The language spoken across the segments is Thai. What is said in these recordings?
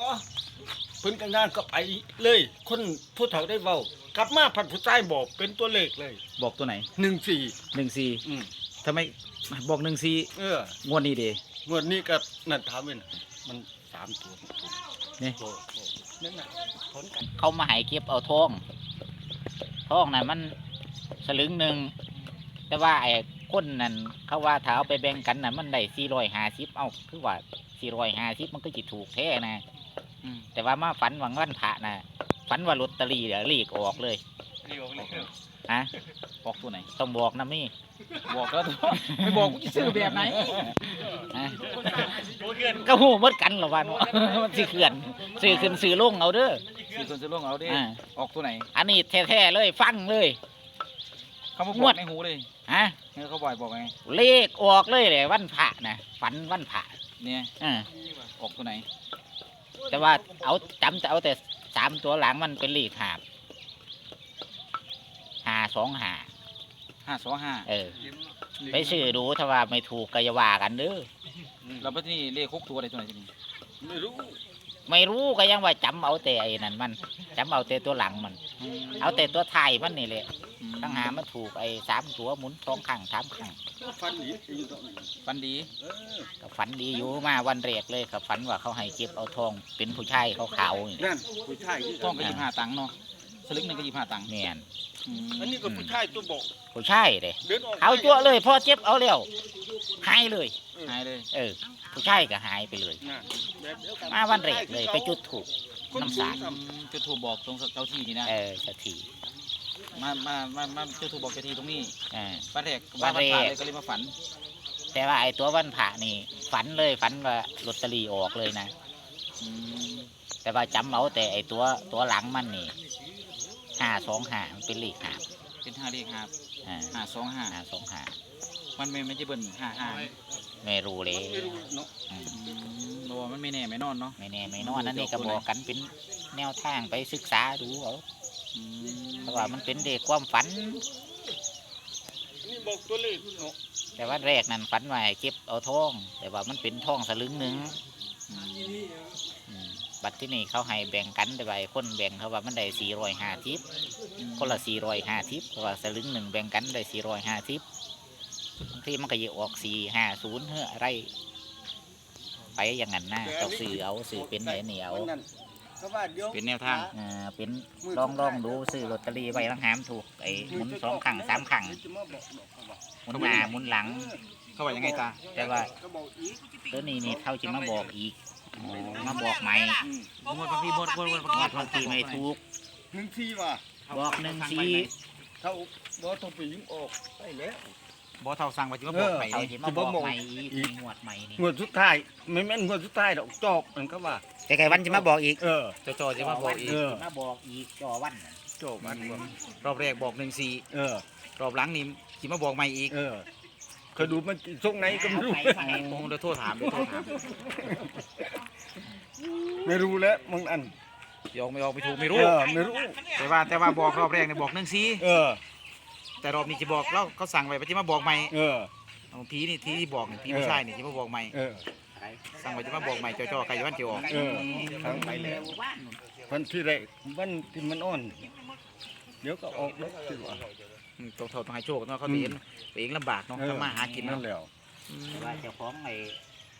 ก็เพิ่นกันงานก็ไปเลย คนผู้เฒ่าได้เว้ากลับมาพันผู้ชายบอกเป็นตัวเลขเลยบอกตัวไหนหนึ่งสี่หนึ่งสี่อืมทำไมบอกหนึ่งสี่เอองวดนี้เดงวดนี้ก็นั่นถามเว้นมันสามตัวนี่โตโตนั่นน่ะผลกันเขามาให้เก็บเอาทองทองน่ะมันสลึงหนึ่งแต่ว่าไอ้คนนั่นเขาว่าถ้าเอาไปแบ่งกันน่ะมันได้สี่ร้อยห้าสิบเอาคือว่าสี่ร้อยห้าสิบมันก็จิถูกแท้นะอืม แต่ว่ามาฝันหวังวันพระน่ะฝันว่าลอตเตอรี่เดี๋ยวรีกออกเลยฮะบอกตัวไหนต้องบอกนะมี่บอกแล้วตัวไม่บอกกูจะซื้อแบบไหนฮะก็หูหมดกันเหรอวะเนาะมันสิเขื่อนซื้อขึ้นซื้อลงเอาเด้อสี่คนจะลงเอาดิอ่าออกตัวไหน อันนี้แท้ๆเลยฟังเลยเขามาบงอวกดในหูเลยฮะเนี่ยเขาบ่อยบอกไงเลขออกเลยเลยวันพระนะฝันวันพระเนี่ยอ่าออกตัวไหน แต่ว่าเอาจำแต่เอาแต่สามตัวหลังมันเป็นเลขหาบหาสองหาห้าสองห้าเออไปซื้อดูถ้าว่าไม่ถูกก็อย่าว่ากันเด้อเราไปที่นี่เลขคุกตัวอะไรตัวไหนที่นี่ไม่รู้ ไม่รู้ก็ยังว่าจำเอาแต่ไอ้นั่นมันจำเอาแต่ตัวหลังมัน เอาแต่ตัวท้ายมันนี่แหละอืมตั้งหามันถูกไอ้สามตัวหมุนสองข้างสามข้างก็ฟันหนีอยู่ตรงนี้ฟันดีเออก็ฝันดีอยู่มาวันแรกเลยก็ฝันว่าเขาให้เก็บเอาทองเป็นผู้ชายเขาขาวๆนี่นั่นผู้ชายที่ต้องก็ยี่ห้าตังค์เนาะสลึงหนึ่งก็ยี่ห้าตังค์แม่นอืมอันนี้ก็ผู้ชายตัวบอกผู้ชายเลยเดินออกเอาจั่วเลยพอเจ็บเอาเร็วหายเลยหายเลย เออผู้ชายก็หายไปเลยนั่นแบบเดียวกันมาวันแรกเลยไปจุดถูกค นน้ำสาดสูงอืมจะถูกบอกตรงเจ้าที่นี่นะเออสักทีมามามามาจะถูกบอกเจ้าที่ตรงนี้เออวันแรกวัวันนแรกผ่านเลยก็เลยมาฝัน แต่ว่าไอ้ตัววันผ่านี่ ฝันเลยฝันว่าลอตเตอรี่ออกเลยนะอืมแต่ว่าจำเอาแต่ไอ้ตัวตัวหลังมันนี่ห้าสองห้ามันเป็นเลขห้าเป็นห้าเลขห้าอ่าห้าสองห้าห้าสองห้ามันไม่ไม่ใช่เบิ้ลห้าห้าไม่รู้เลย ไม่รู้เนาะอืมอืมบอกว่ามันไม่แน่ไม่นอนเนาะ ไม่แน่ไม่นอนนั่นนี่ก็บอกกันเป็นแนวทางไปศึกษาดูเอาอืมเพราะว่ามันเป็นเด็กความฝันนี่บอกตัวเลขเนาะแต่ว่าแรกนั้นฝันว่าให้เก็บเอาทอง แต่ว่ามันเป็นทองสลึงหนึ่งอืมอืมบัตรที่นี่เขาให้แบ่งกันแต่ว่าไอ้คนแบ่งเขาว่ามันได้สี่ร้อยห้าทิปคนละสี่ร้อยห้าทิปเพราะว่าสลึงหนึ่งแบ่งกันได้สี่ร้อยห้าทิปบางทีมันก็จะออกสี่ห้าศูนย์เฮ้ออะไรไป อย่างนั้นนะต้องซื้อเอาซื้อเป็นไหนเหนียววันนั้นเขาว่าดี๋ยวเป็นแนวทางอ่าเป็นลองลองดูซื้อลอตเตอรี่ไว้ลังหามถูกไอ้หมุนสองขังสามขังจะมาบอกบอกเขาว่าหมุนหน้าหมุนหลัง เขาว่ายังไงตาแต่ว่าเขาบอกอีกตัวนี้นี่เขาจะมาบอกอีกมาบอกใหม่อืมงวดบางทีบดบดบดงวดบางทีไม่ถูกหนึ่งทีว่ะบอกหนึ่งสี่เขาบอกต้องไปยิงออกไปแล้ว บอเท่าสั่งไปจิมาบอกไปเขาเลยจะมาบอกใหม่อีกอีกงวดใหม่นี่งวดสุดท้ายไม่แม่นงวดสุดท้ายดอกจอบมันก็ว่าแต่ไก่วันจะมาบอกอีกเออเจ้าจอจะมาบอกอีกเออมาบอกอีกจอวันจอบมันว่ารอบแรกบอกหนึ่งสี่เออรอบหลังนี่จิมาบอกใหม่อีกเออเคยดูมันทรงไหนก็ไม่รู้ไปไปโอ้เดี๋ยวโทษถามเดี๋ยวโทษถามไม่รู้แล้วมึงอันยอมไม่ออกไม่ถูกไม่เอรู้อไม่รู้แต่ว่าแต่ว่าบอกรอบแรกเนี่ยบอกหนึ่งสี่เออ แต่รอบนี้จะบอกแล้วเขาสั่งไปว่าจะมาบอกใหม่เออเอาผีนี่ที่ที่บอกนี่ผีผู้ชายนี่จะมาบอกใหม่เออสั่งไปจะมาบอกใหม่จอจอใครจะวันจะออกเออทางไปแล้ววันที่แรกวันที่มันอ่อน เดี๋ยวก็ออกแล้วสิว่าอืมต้องเท่าต้องให้โชคเนาะเขาเห็นตัวเองลำบากเนาะทำมาหากินนั่เนาะ นแหล้วแต่ว่าเจ้าของไอ้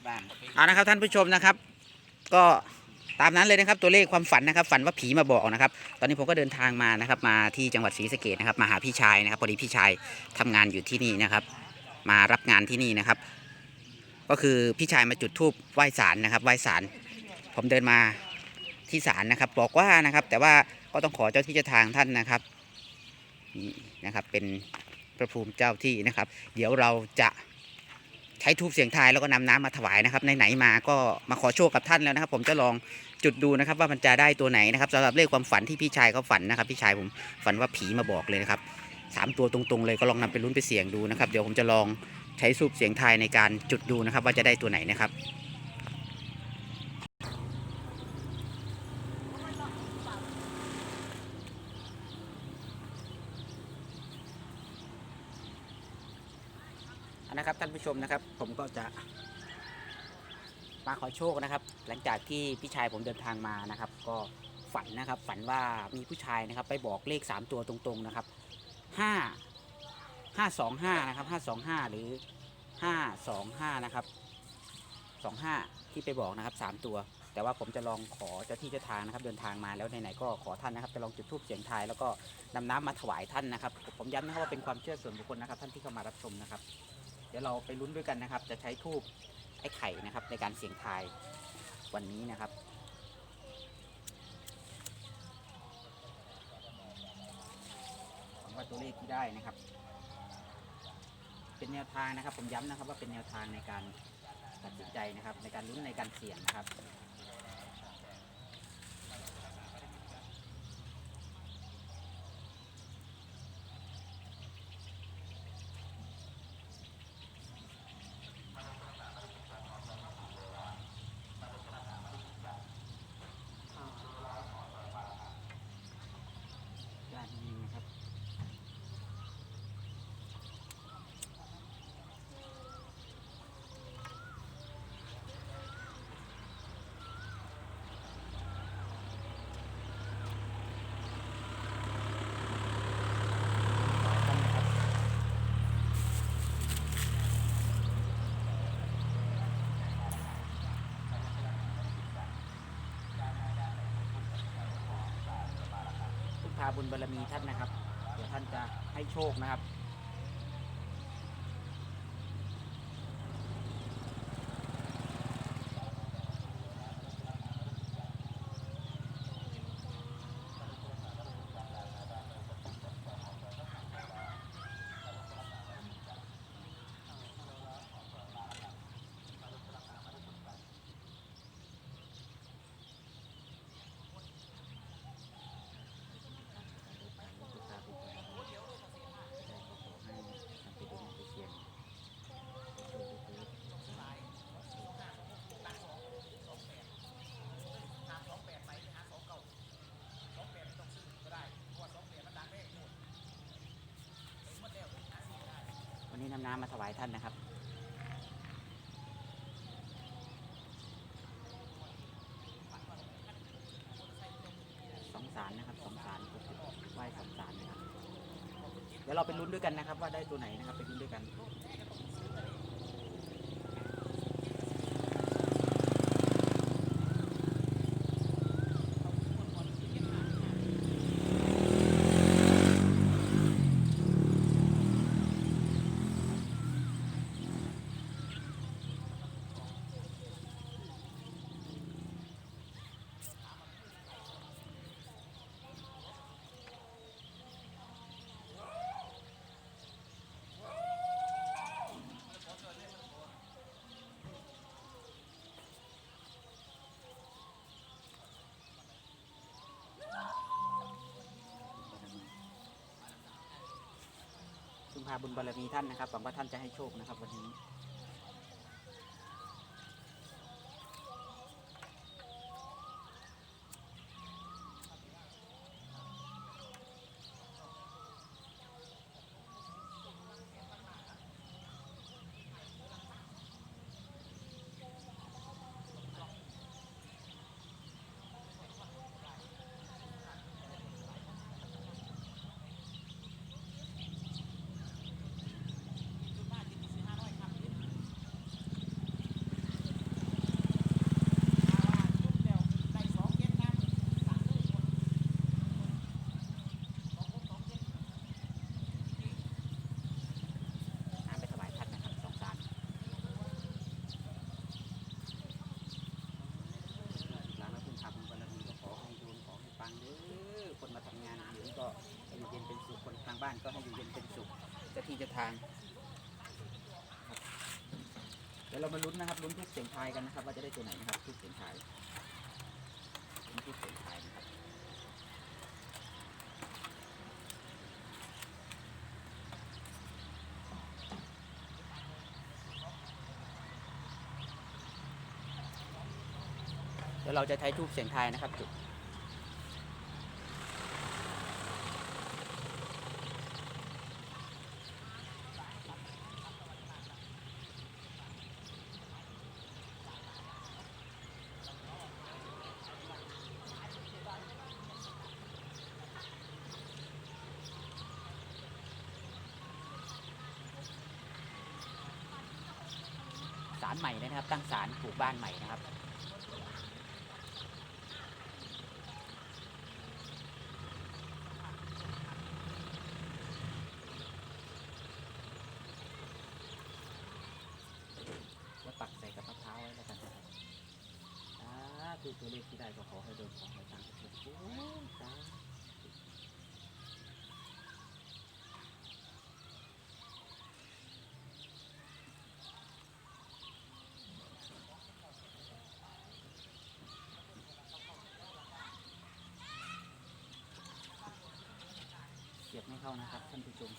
บ้าน เอานะครับท่านผู้ชมนะครับ ก็ ตามนั้นเลยนะครับตัวเลขความฝันนะครับ ฝันว่าผีมาบอกนะครับ ตอนนี้ผมก็เดินทางมานะครับ มาที่จังหวัดศรีสะเกดนะครับ มาหาพี่ชายนะครับพอดีพี่ชายทำงานอยู่ที่นี่นะครับ มารับงานที่นี่นะครับ ก็คือพี่ชายมาจุดธูปไหว้ศาลนะครับไหว้ศาลผมเดินมาที่ศาลนะครับ บอกว่านะครับ แต่ว่าก็ต้องขอเจ้าที่เจ้าทางท่านนะครับนี่นะครับเป็นพระภูมิเจ้าที่นะครับ เดี๋ยวเราจะ ใช้ทูบเสียงทายแล้วก็นำน้ำมาถวายนะครับไหนๆมาก็มาขอโชคกับท่านแล้วนะครับ ผมจะลองจุดดูนะครับ ว่ามันจะได้ตัวไหนนะครับสำหรับเลขความฝันที่พี่ชายเขาฝันนะครับ พี่ชายผมฝันว่าผีมาบอกเลยนะครับสามตัวตรงๆเลยก็ลองนำไปลุ้นไปเสี่ยงดูนะครับ เดี๋ยวผมจะลองใช้ทูบเสียงทายในการจุดดูนะครับ ว่าจะได้ตัวไหนนะครับ นะครับท่านผู้ชมนะครับ ผมก็จะมาขอโชคนะครับ หลังจากที่พี่ชายผมเดินทางมานะครับ ก็ฝันนะครับ ฝันว่ามีผู้ชายนะครับ ไปบอกเลข 3 ตัวตรงๆนะครับห้าห้าสองห้านะครับห้าสองห้าหรือห้าสองห้านะครับสองห้าที่ไปบอกนะครับสามตัว แต่ว่าผมจะลองขอเจ้าที่เจ้าทางนะครับ เดินทางมาแล้วไหนๆก็ขอท่านนะครับ จะลองจุดธูปเสียงทายแล้วก็นำน้ำมาถวายท่านนะครับ ผมย้ำนะครับว่าเป็นความเชื่อส่วนบุคคลนะครับ ท่านที่เข้ามารับชมนะครับ เดี๋ยวเราไปลุ้นด้วยกันนะครับ จะใช้ทูบไอ้ไข่นะครับ ในการเสี่ยงทายวันนี้นะครับหวังว่าตัวเลขที่ได้นะครับ เป็นแนวทางนะครับ ผมย้ำนะครับว่าเป็นแนวทางในการตัดสินใจนะครับ ในการลุ้นในการเสี่ยงนะครับาบุญบารมีท่านนะครับ เดี๋ยวท่านจะให้โชคนะครับ น้ำมาถวายท่านนะครับ สองสารนะครับสองสารก็คือไหว้สองสารนะครับ เดี๋ยวเราไปลุ้นด้วยกันนะครับ ว่าได้ตัวไหนนะครับ ไปลุ้นด้วยกัน ซึ่งพาบุญบารมีท่านนะครับหวังว่าท่านจะให้โชคนะครับวันนี้ น้ำไปถวายท่านนะครับสองสารร้านเราคุณทำบารมีก็ขอให้ดวงขอให้ปังเด้อคนมาทำงานอยู่นี่ก็ให้อยู่เย็นเป็นสุขคนทางบ้านก็ให้อยู่เย็นเป็นสุข เจะที่เจะทางเดี๋ยวเรามาลุ้นนะครับลุ้นทุกเสียงทายกันนะครับ ว่าจะได้ตัวไหนนะครับทุกเสียงทายลุ้นทุกเสียงทายนะครับเดี๋ยวเราจะใช้ทูบเสียงทายนะครับจุด ลใหม่นะครับ ตั้งศาลปลูกบ้านใหม่นะครับ แล้วปักใส่กับมะพร้าวไว้แล้วกันนะครับอ่าคือตัวเลขที่ได้ก็ขอให้โดนของในตังค์ทุกคนโอ้ย เข้านะครับท่านผู้ชม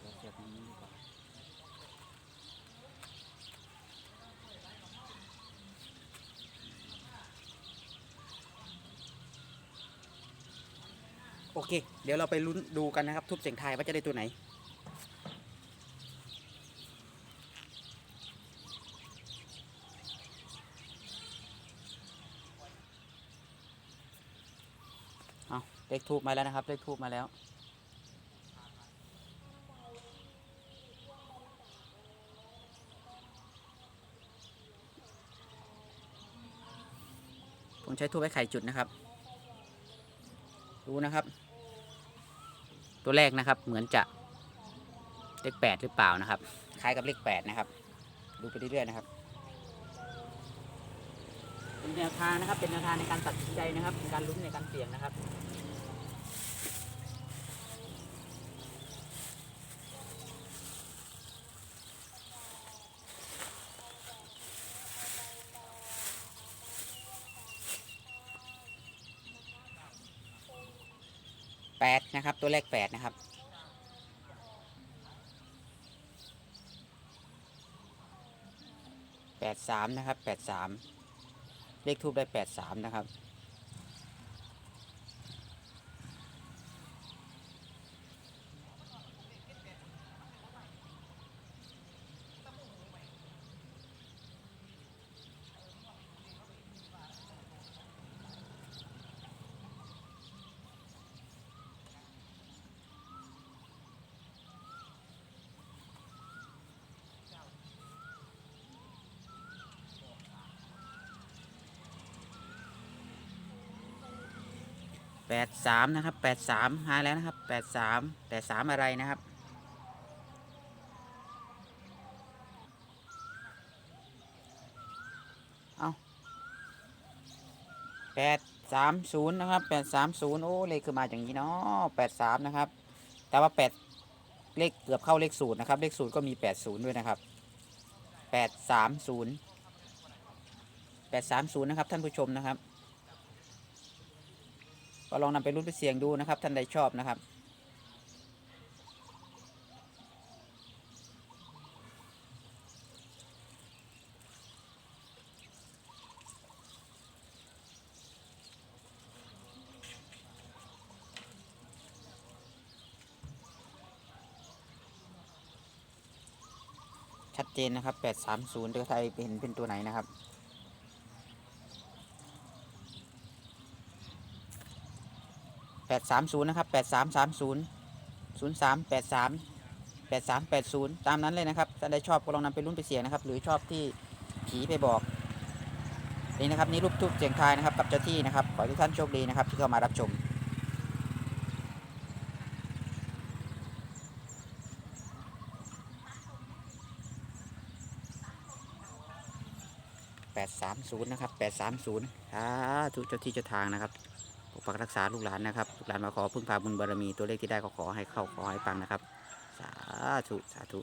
เดี๋ยวเสียบตรงนี้ดีกว่าโอเค เดี๋ยวเราไปลุ้นดูกันนะครับ ทุบเสียงทายว่าจะได้ตัวไหน เอาเลขทูบมาแล้วนะครับ เลขทูบมาแล้ว ผมใช้ทูบไว้ไข่จุดนะครับ ดูนะครับ ตัวแรกนะครับ เหมือนจะเลขแปดหรือเปล่านะครับ คล้ายกับเลขแปดนะครับ ดูไปเรื่อยๆนะครับ เป็น แนวทางนะครับ เป็นแนวทางในการตัดสินใจนะครับในการลุ้นในการเสี่ยงนะครับแปดนะครับ ตัวเลขแปดนะครับแปดสามนะครับแปดสาม เลขทูบได้แปดสามนะครับ แปดสามนะครับแปดสามหาแล้วนะครับแปดสามแปดสามอะไรนะครับเอาแปดสามศูนย์นะครับแปดสามศูนย์โอ้เลขคือมาอย่างนี้เนาะแปดสามนะครับ แต่ว่าแปดเลขเกือบเข้าเลขศูนย์นะครับ เลขศูนย์ก็มีแปดศูนย์ด้วยนะครับแปดสามศูนย์แปดสามศูนย์นะครับท่านผู้ชมนะครับ ก็ลองนำไปรุ่นไปเสี่ยงดูนะครับ ท่านใดชอบนะครับ ชัดเจนนะครับ 830เดี๋ยวไทยเห็นเป็นตัวไหนนะครับ แปดสามศูนย์นะครับแปดสามสามศูนย์ศูนย์สามแปดสามแปดสามแปดศูนย์ตามนั้นเลยนะครับถ้าได้ชอบก็ลองนำไปรุ่นไปเสี่ยงนะครับ หรือชอบที่ผีไปบอกนี่นะครับนี่รูปทุบเสียงทายนะครับกับเจ้าที่นะครับขอให้ทุกท่านโชคดีนะครับที่เข้ามารับชมแปดสามศูนย์นะครับแปดสามศูนย์อ่าทุกเจ้าที่เจ้าทางนะครับ กปักรักษาลูกหลานนะครับลูกหลานมาขอพึ่งพาบุญบารมีตัวเลขที่ได้ก็ขอให้เข้าขอให้ปังนะครับ สาธุสาธุ